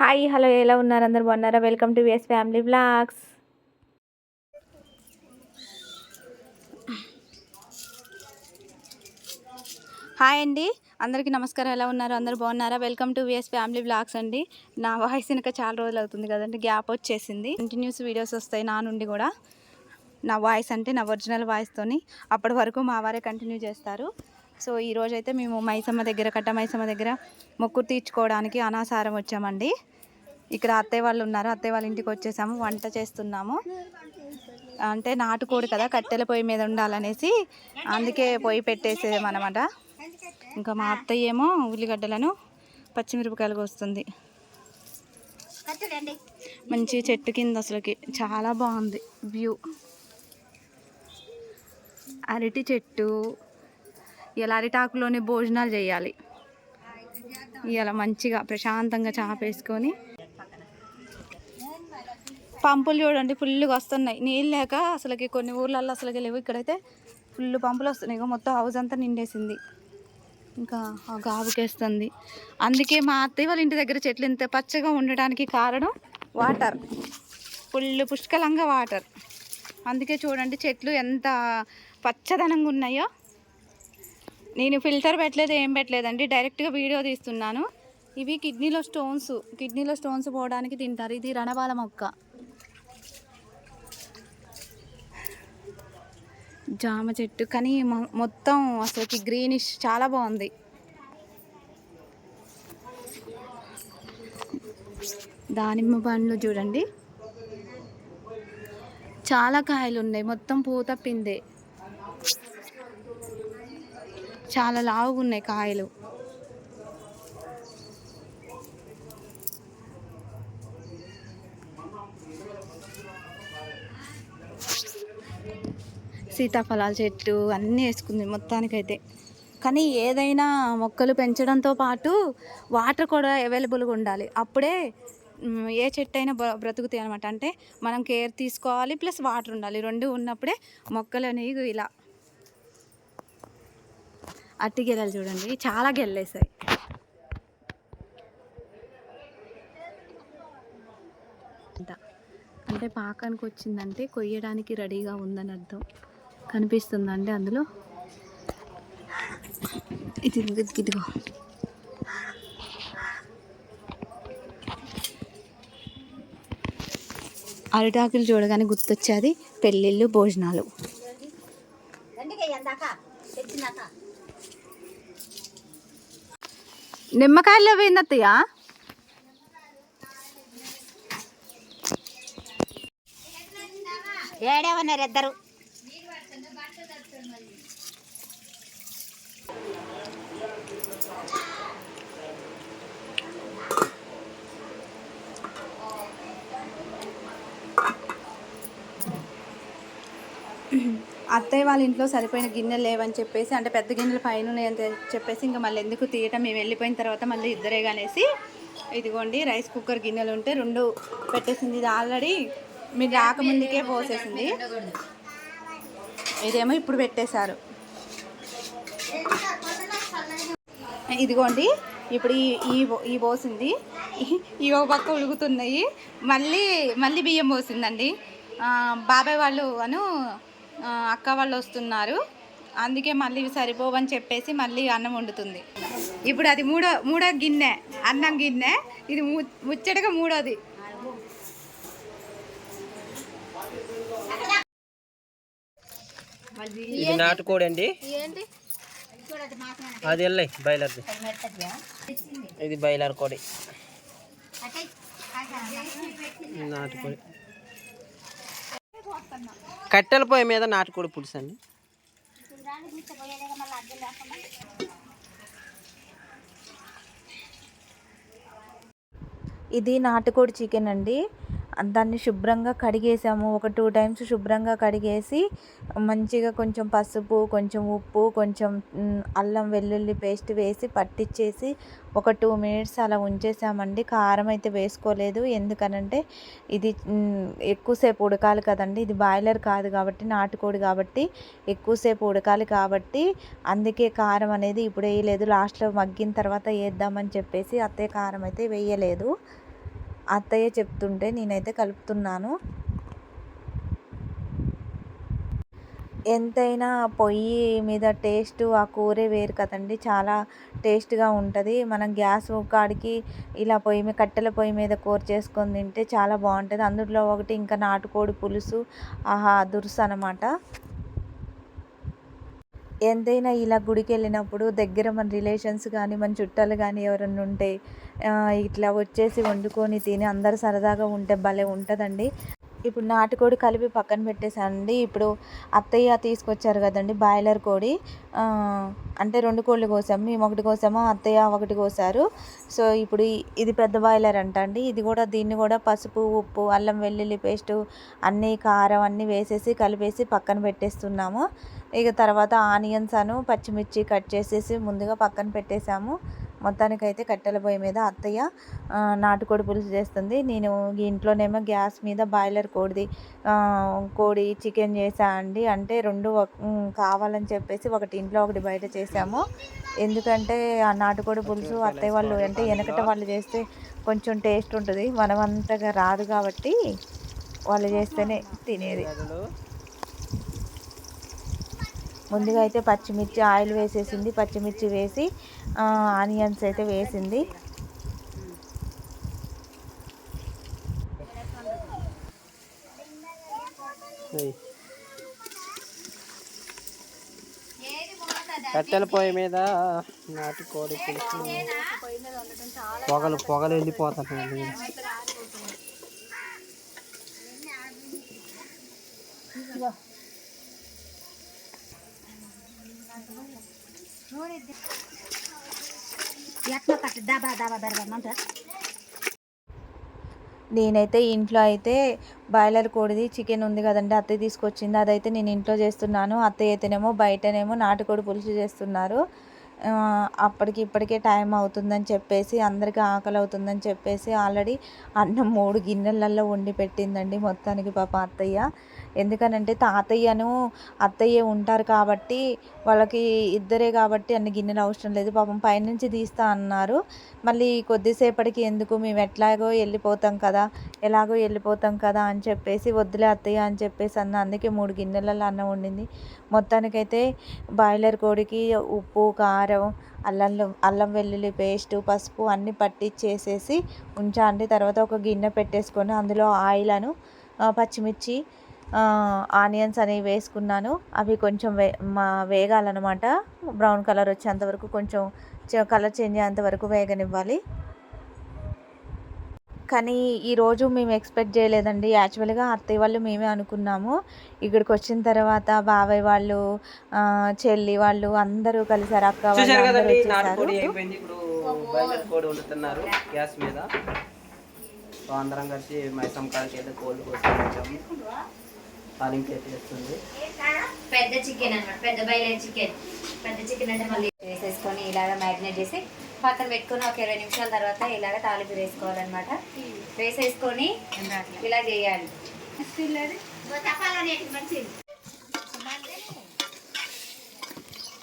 Hi hello ఎలా ఉన్నారు? అందరు బాగున్నారా? Welcome to VS family blogs hi అండి. అందరికీ నమస్కారం. ఎలా ఉన్నారు? అందరు బాగున్నారా? Welcome to VS family blogs అండి. నా వాయిస్ ఇంకా చాలా రోజులు అవుతుంది కదండి. గ్యాప్ వచ్చేసింది. కంటిన్యూస్ వీడియోస్ వస్తాయి నా నుండి కూడా. నా వాయిస్ అంటే నా ఒరిజినల్ వాయిస్తోని అప్పటి వరకు మా వారే కంటిన్యూ చేస్తారు. సో ఈ రోజు అయితే మేము మైసమ్మ దగ్గర కట్ట మైసమ్మ దగ్గర మొక్కు తీర్చుకోవడానికి అనాసారం వచ్చామండి. ఇక్కడ అత్తయ్య వాళ్ళు ఉన్నారు అత్తయ్య వాళ్ళ ఇంటికి వచ్చేసాము వంట చేస్తున్నాము. అంటే నాటుకోడి కదా కట్టెల పొయ్యి మీద ఉండాలనేసి అందుకే పొయ్యి పెట్టేసేమన్నమాట ఇంకా మా అత్తయ్య ఏమో ఉల్లిగడ్డలను పచ్చిమిరపకాయలు కోస్తుంది. మంచి చెట్టు కింద అసలుకి చాలా బాగుంది వ్యూ. అరటి చెట్టు ఇలా అరిటాకులోనే భోజనాలు చేయాలి. ఇలా మంచిగా ప్రశాంతంగా చాపేసుకొని పంపులు చూడండి ఫుల్గా వస్తున్నాయి. నీళ్ళు లేక అసలుకి కొన్ని ఊర్లలో అసలుకి లేవు. ఇక్కడైతే ఫుల్ పంపులు వస్తున్నాయి. మొత్తం హౌస్ అంతా నిండేసింది. ఇంకా గాబుకేస్తుంది. అందుకే మా అత్తయ్య వాళ్ళ ఇంటి దగ్గర చెట్లు ఇంత పచ్చగా ఉండడానికి కారణం వాటర్. ఫుల్ పుష్కలంగా వాటర్. అందుకే చూడండి చెట్లు ఎంత పచ్చదనంగా ఉన్నాయో. నేను ఫిల్టర్ పెట్టలేదు ఏం పెట్టలేదండి. డైరెక్ట్గా వీడియో తీస్తున్నాను. ఇవి కిడ్నీలో స్టోన్స్ కిడ్నీలో స్టోన్స్ పోవడానికి తింటారు. ఇది రణబాల మొక్క. జామ చెట్టు కానీ మొ- మొత్తం అసలుకి గ్రీనిష్ చాలా బాగుంది. దానిమ్మ పండ్లు చూడండి. చాలా కాయలు ఉన్నాయి మొత్తం పూత చాలా లావుగా ఉన్నాయి కాయలు. సీతాఫలాల చెట్టు అన్నీ వేసుకుంది మొత్తానికైతే. కానీ ఏదైనా మొక్కలు పెంచడంతో పాటు వాటర్ కూడా అవైలబుల్గా ఉండాలి. అప్పుడే ఏ చెట్టు అయినా బ్ర- బ్రతుకుతాయి అనమాట అంటే మనం కేర్ తీసుకోవాలి ప్లస్ వాటర్ ఉండాలి. రెండు ఉన్నప్పుడే మొక్కలు అనేవి ఇలా అట్టి గెలలు చూడండి. చాలా గెల్లేసాయి. అంటే పాకానికి వచ్చిందంటే కొయ్యడానికి రెడీగా ఉందని అర్థం. కనిపిస్తుందండి అందులో. ఇది ఇది- ఇదిగో. అరిటాకులు చూడగానే గుర్తొచ్చేది పెళ్ళిళ్ళు భోజనాలు. నిమ్మకాయలు పోయింది అత్తయ్య ఏడే ఉన్నారు ఇద్దరు? అత్తయ్య వాళ్ళ ఇంట్లో సరిపోయిన గిన్నెలు లేవని చెప్పేసి అంటే పెద్ద గిన్నెలు పైన ఉన్నాయని చెప్పేసి ఇంకా మళ్ళీ ఎందుకు తీయటం మేము వెళ్ళిపోయిన తర్వాత మళ్ళీ ఇద్దరే కానేసి ఇదిగోండి రైస్ కుక్కర్ గిన్నెలు ఉంటే రెండు పెట్టేసింది. ఇది ఆల్రెడీ మీరు రాకముందుకే పోసేసింది. ఇదేమో ఇప్పుడు పెట్టేశారు. ఇదిగోండి ఇప్పుడు ఈ ఈ పోసింది ఈ- ఈ ఒక పక్క ఉడుకుతున్నాయి. మళ్ళీ మళ్ళీ బియ్యం పోసిందండి. బాబాయ్ వాళ్ళు అను అక్క వాళ్ళు వస్తున్నారు. అందుకే మళ్ళీ ఇవి సరిపోవని చెప్పేసి మళ్ళీ అన్నం వండుతుంది. ఇప్పుడు అది మూడో మూడో గిన్నె అన్నం గిన్నె. ఇది ముచ్చటగా మూడోది. ఇది నాటుకోడి అండి అది వెళ్ళాయి బయలర్ది ఇది బయలర్ కోడి. నాటుకోడి. కట్టెల పొయ్యి మీద నాటుకోడి పులుసు అండి. ఇది నాటుకోడి చికెన్ అండి. దాన్ని శుభ్రంగా కడిగేసాము. ఒక టూ టైమ్స్ శుభ్రంగా కడిగేసి మంచిగా కొంచెం పసుపు కొంచెం ఉప్పు కొంచెం అల్లం వెల్లుల్లి పేస్ట్ వేసి పట్టించేసి ఒక టూ మినిట్స్ అలా ఉంచేసామండి. కారం అయితే వేసుకోలేదు. ఎందుకనంటే ఇది ఎక్కువసేపు ఉడకాలి కదండి. ఇది బాయిలర్ కాదు కాబట్టి నాటుకోడి కాబట్టి ఎక్కువసేపు ఉడకాలి కాబట్టి అందుకే కారం అనేది ఇప్పుడు వేయలేదు. లాస్ట్లో మగ్గిన తర్వాత వేద్దామని చెప్పేసి అత్తే కారం అయితే వేయలేదు. అత్తయ్య చెప్తుంటే నేనైతే కలుపుతున్నాను. ఎంతైనా పొయ్యి మీద టేస్ట్ ఆ కూరే వేరు కదండి. చాలా టేస్ట్గా ఉంటుంది. మనం గ్యాస్ కాడికి ఇలా పొయ్యి మీద కట్టెల పొయ్యి మీద కూర చేసుకొని తింటే చాలా బాగుంటుంది. అందులో ఒకటి ఇంకా నాటుకోడి పులుసు ఆహా దురుసు అనమాట ఎంతైనా ఇలా గుడికి వెళ్ళినప్పుడు దగ్గర మన రిలేషన్స్ కానీ మన చుట్టాలు కానీ ఎవరైనా ఉంటే ఇట్లా వచ్చేసి వండుకొని తిని అందరు సరదాగా ఉంటే భలే ఉంటుందండి. ఇప్పుడు నాటుకోడి కలిపి పక్కన పెట్టేశానండి. ఇప్పుడు అత్తయ్య తీసుకొచ్చారు కదండి బాయిలర్ కోడి. అంటే రెండు కోళ్ళు కోసాము. మేము ఒకటి కోసాము అత్తయ్య ఒకటి కోసారు. సో ఇప్పుడు ఇది పెద్ద బాయిలర్ అంట అండి ఇది కూడా దీన్ని కూడా పసుపు ఉప్పు అల్లం వెల్లుల్లి పేస్టు అన్నీ కారం అన్నీ వేసేసి కలిపేసి పక్కన పెట్టేస్తున్నాము. ఇక తర్వాత ఆనియన్స్ అను పచ్చిమిర్చి కట్ చేసేసి ముందుగా పక్కన పెట్టేశాము. మొత్తానికైతే కట్టెల పొయ్యి మీద అత్తయ్య నాటుకోడి పులుసు చేస్తుంది. నేను ఇంట్లోనేమో గ్యాస్ మీద బాయిలర్ కోడిది కోడి చికెన్ చేసా అండి. అంటే రెండు కావాలని చెప్పేసి ఒకటి ఇంట్లో ఒకటి బయట చేసాము ఎందుకంటే ఆ నాటుకోడి పులుసు అత్తయ్య వాళ్ళు అంటే వెనకట వాళ్ళు చేస్తే కొంచెం టేస్ట్ ఉంటుంది. మనం అంతగా రాదు కాబట్టి వాళ్ళు చేస్తేనే తినేది. ముందుగా అయితే పచ్చిమిర్చి ఆయిల్ వేసేసింది. పచ్చిమిర్చి వేసి ఆనియన్స్ అయితే వేసింది. కట్టెల పొయ్యి మీద నాటుకోడి పులుసు. పొగలు పొగలు వెళ్ళిపోతున్నాయి ఎట్లా దాబా దాబా నేనైతే ఇంట్లో అయితే బాయిలర్ కోడిది చికెన్ ఉంది కదండి అత్తయ్య తీసుకొచ్చింది. అదైతే నేను ఇంట్లో చేస్తున్నాను. అత్తయ్య అయితేనేమో బయటనేమో నాటుకోడి పులుసు చేస్తున్నారు. అప్పటికి ఇప్పటికే టైం అవుతుందని చెప్పేసి అందరికీ ఆకలి అవుతుందని చెప్పేసి ఆల్రెడీ అన్నం మూడు గిన్నెలల్లో వండి పెట్టిందండి మొత్తానికి పాప అత్తయ్య. ఎందుకనంటే తాతయ్యను అత్తయ్య ఉంటారు కాబట్టి వాళ్ళకి ఇద్దరే కాబట్టి అన్ని గిన్నెలు అవసరం లేదు. పాపం పైనుంచి తీస్తా అన్నారు. మళ్ళీ కొద్దిసేపటికి ఎందుకు మేము ఎట్లాగో వెళ్ళిపోతాం కదా ఎలాగో వెళ్ళిపోతాం కదా అని చెప్పేసి వద్దులే అత్తయ్య అని చెప్పేసి అన్న. అందుకే మూడు గిన్నెలలో అన్నం వండింది. మొత్తానికైతే బాయిలర్ కోడికి ఉప్పు కారం అల్లం అల్లం వెల్లుల్లి పేస్టు పసుపు అన్నీ పట్టించేసేసి ఉంచండి తర్వాత ఒక గిన్నె పెట్టేసుకొని అందులో ఆయిలను పచ్చిమిర్చి ఆనియన్స్ అనేవి వేసుకున్నాను. అవి కొంచెం వే మా వేగాలన్నమాట. బ్రౌన్ కలర్ వచ్చేంత వరకు కొంచెం కలర్ చేంజ్ అయ్యేంత వరకు వేగనివ్వాలి. కానీ ఈరోజు మేము ఎక్స్పెక్ట్ చేయలేదండి. యాక్చువల్గా అత్తయ్య వాళ్ళు మేమే అనుకున్నాము. ఇక్కడికి వచ్చిన తర్వాత బాబాయ్ వాళ్ళు చెల్లి వాళ్ళు అందరూ కలిసారు. అక్క వాళ్ళు వండుతున్నారు గ్యాస్ మీద. అందరం కలిసి మైసం కాడికి అయితే కోళ్ళు కోసం తాలింపు అయితే వేస్తుంది పెద్ద చికెన్ అన్నమాట పెద్ద బయలర్ చికెన్. పెద్ద చికెన్ అంటే మళ్ళీ వేసేసుకొని ఇలాగ మ్యారినేట్ చేసి పక్కన పెట్టుకొని ఒక ఇరవై నిమిషాల తర్వాత ఇలాగ తాలింపు వేసుకోవాలన్నమాట. వేసేసుకొని ఇలా చేయాలి.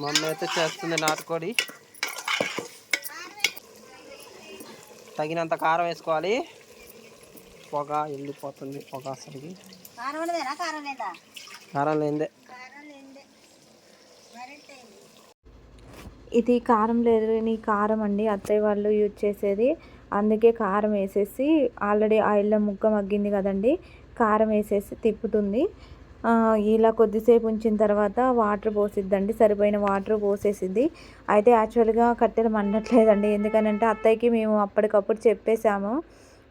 మా అమ్మ అయితే చేస్తుంది నాటుకోడి. తగినంత కారం వేసుకోవాలి. పొగ వెళ్ళిపోతుంది పొగ అసలుకి. కారం లేదా? ఇది కారం లేని కారం అండి. అత్తయ్య వాళ్ళు యూజ్ చేసేది. అందుకే కారం వేసేసి ఆల్రెడీ ఆయిల్లో ముక్క మగ్గింది కదండి కారం వేసేసి తిప్పుతుంది. ఆ, ఇలా కొద్దిసేపు ఉంచిన తర్వాత వాటర్ పోసిద్దండి. సరిపోయిన వాటర్ పోసేసిద్ది. అయితే యాక్చువల్గా కట్టెలు మండట్లేదండి. ఎందుకనంటే అత్తయ్యకి మేము అప్పటికప్పుడు చెప్పేశాము.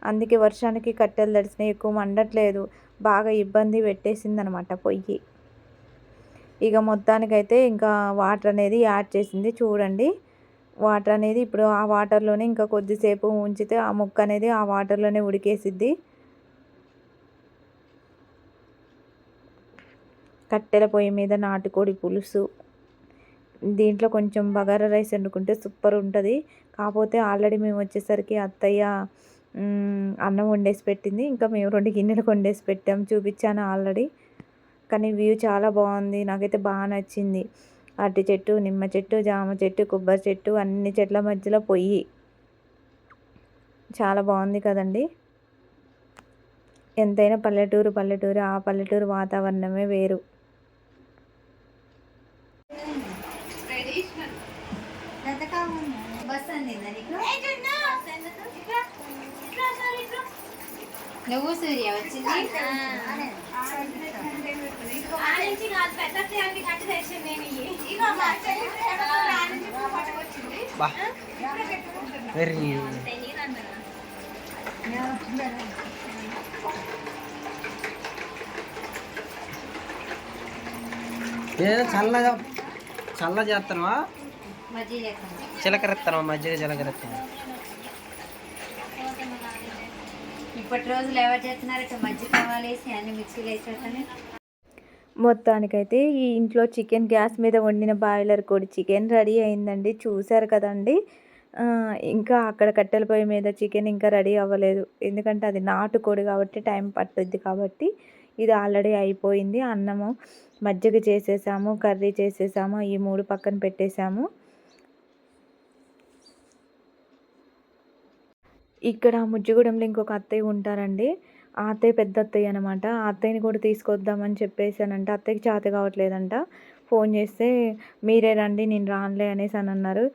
అందుకే వర్షానికి కట్టెలు తడిసినాయి ఎక్కువ మండట్లేదు. బాగా ఇబ్బంది పెట్టేసింది అనమాట పొయ్యి. ఇక మొత్తానికైతే ఇంకా వాటర్ అనేది యాడ్ చేసింది. చూడండి. వాటర్ అనేది ఇప్పుడు ఆ వాటర్లోనే ఇంకా కొద్దిసేపు ఉంచితే ఆ ముక్క అనేది ఆ వాటర్లోనే ఉడికేసిద్ది. కట్టెల పొయ్యి మీద నాటుకోడి పులుసు. దీంట్లో కొంచెం బగారా రైస్ వండుకుంటే సూపర్ ఉంటుంది. కాకపోతే ఆల్రెడీ మేము వచ్చేసరికి అత్తయ్య అన్నం వండేసి పెట్టింది. ఇంకా మేము రెండు గిన్నెలకు వండేసి పెట్టాం. చూపించాను ఆల్రెడీ. కానీ వ్యూ చాలా బాగుంది. నాకైతే బాగా నచ్చింది. అరటి చెట్టు నిమ్మ చెట్టు జామ చెట్టు కొబ్బరి చెట్టు అన్ని చెట్ల మధ్యలో పొయ్యి. చాలా బాగుంది కదండి. ఎంతైనా పల్లెటూరు పల్లెటూరు ఆ పల్లెటూరు వాతావరణమే వేరు. బస్ అందిందా నీకు? నువ్వు సూర్య వచ్చింది. బా. వెరీ. ఏదో చల్లగా చల్ల చేస్తానవా చిలకరెత్తానవా మజ్జిగ చిలకరెత్తాను ఇప్పటి రోజులు ఎవరు చేస్తున్నారు మజ్జిగ కావాలేసి అన్ని మిక్సీలో వేసేస్తాను మొత్తానికైతే ఈ ఇంట్లో చికెన్ గ్యాస్ మీద వండిన బాయిలర్ కోడి చికెన్ రెడీ అయిందండి. చూశారు కదండి. ఇంకా అక్కడ కట్టెల పొయ్యి మీద చికెన్ ఇంకా రెడీ అవ్వలేదు. ఎందుకంటే అది నాటుకోడి కాబట్టి టైం పట్టుద్ది కాబట్టి ఇది ఆల్రెడీ అయిపోయింది. అన్నము మజ్జిగ చేసేసాము కర్రీ చేసేసాము ఈ మూడు పక్కన పెట్టేసాము. ఇక్కడ ముజ్జిగూడెంలో ఇంకొక అత్తయ్య ఉంటారండి. ఆ అత్తయ్య పెద్ద అత్తయ్య అనమాట ఆ అత్తయ్యని కూడా తీసుకొద్దామని చెప్పేసానంట. అత్తయ్యకి చేత కావట్లేదంట. ఫోన్ చేస్తే మీరే రండి నేను రానులే అనేసి అని అన్నారు.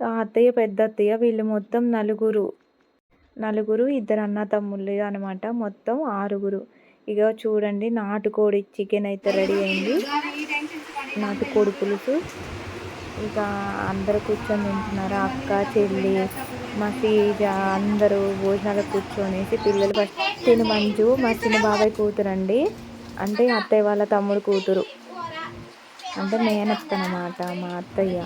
ఆ అత్తయ్య పెద్ద అత్తయ్య వీళ్ళు మొత్తం నలుగురు. నలుగురు ఇద్దరు అన్న తమ్ముళ్ళు అనమాట మొత్తం ఆరుగురు. ఇక చూడండి నాటుకోడి చికెన్ అయితే రెడీ అయింది. నాటుకోడి పులుసు. ఇక అందరు కూర్చొని తింటున్నారు? అక్క చెల్లి మా సీజ అందరూ భోజనాలకు కూర్చొనేసి పిల్లలు ఫస్ట్ తిను మంజు మా చిన్న బాబాయ్ కూతురు అండి అంటే అత్తయ్య వాళ్ళ తమ్ముడు కూతురు. అంటే మేనత్త అన్నమాట మా అత్తయ్య.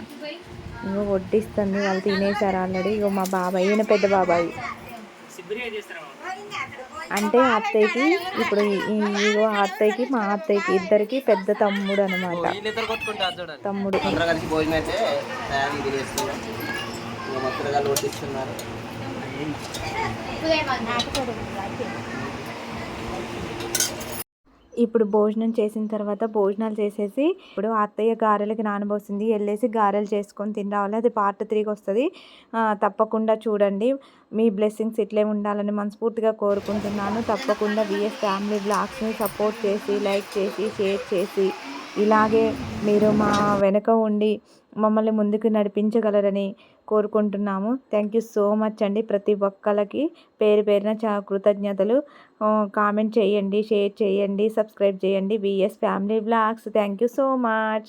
ఇంకో వడ్డిస్తుంది వాళ్ళు తినేసారు ఆల్రెడీ. ఇగో మా బాబాయ్ ఈయన పెద్ద బాబాయ్. అంటే అత్తయ్యకి ఇప్పుడు ఇగో అత్తయ్యకి మా అత్తయ్యకి ఇద్దరికి పెద్ద తమ్ముడు. అనమాట తమ్ముడు అందరూ వడ్డిస్తున్నారు ఇప్పుడు భోజనం చేసిన తర్వాత భోజనాలు చేసేసి ఇప్పుడు అత్తయ్య గారెలకి నానబోసింది. వెళ్ళేసి గారెలు చేసుకొని తిని రావాలి అది పార్ట్ త్రీకి వస్తుంది. తప్పకుండా చూడండి. మీ బ్లెస్సింగ్స్ ఇట్లే ఉండాలని మనస్ఫూర్తిగా కోరుకుంటున్నాను. తప్పకుండా విఎస్ ఫ్యామిలీ బ్లాగ్స్ని సపోర్ట్ చేసి లైక్ చేసి షేర్ చేసి ఇలాగే మీరు మా వెనుక ఉండి మమ్మల్ని ముందుకు నడిపించగలరని కోరుకుంటున్నాము. థ్యాంక్ యూ సో మచ్ అండి. ప్రతి ఒక్కరికి పేరు పేరున చాలా కృతజ్ఞతలు. కామెంట్ చేయండి షేర్ చేయండి సబ్స్క్రైబ్ చేయండి. VS family blogs thank you so much